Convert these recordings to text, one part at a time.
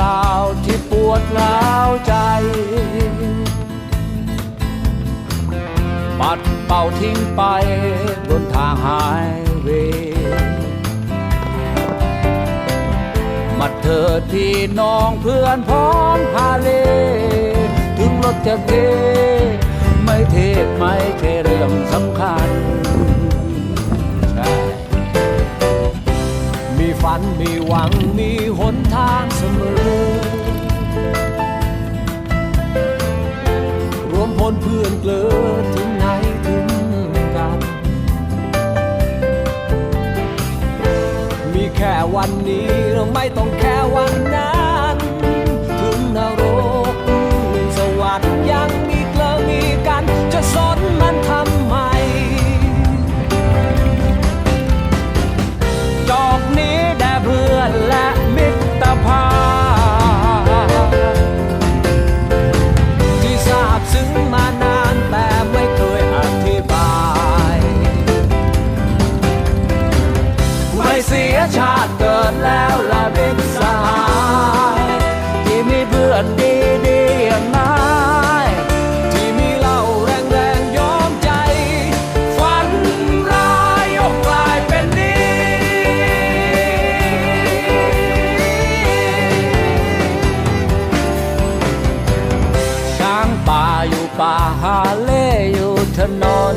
ราวที่ปวดร้าวใจ ปัดเป่าทิ้งไปบนทางหายเวย์มาเถิดพี่น้องเพื่อนพ้องพาเล ถึงรถจะเทไม่เทศไม่เทเรื่องสำคัญ ฝันมีหวังมีหนทางเสมอ รวมพลเพื่อนเกลือถึงไหนถึงกัน มีแค่วันนี้เราไม่ต้องแค่วันนั้นถึงนรกสวรรค์ยังมีเกลอมีกัน จะสนมันทำ สียชาติเกิดแล้วละเด็กสหายที่มีเพื่อนดีดีอย่างนายที่มีเหล่าแรงแรงยอมใจ ฝันร้ายยกกลายเป็นดีช้างป่าอยู่ป่าหาเล่อยู่ถนน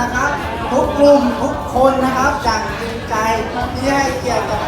นะครับ ทุกกลุ่มทุกคนนะครับจากจริงใจที่ให้เกียรติกับ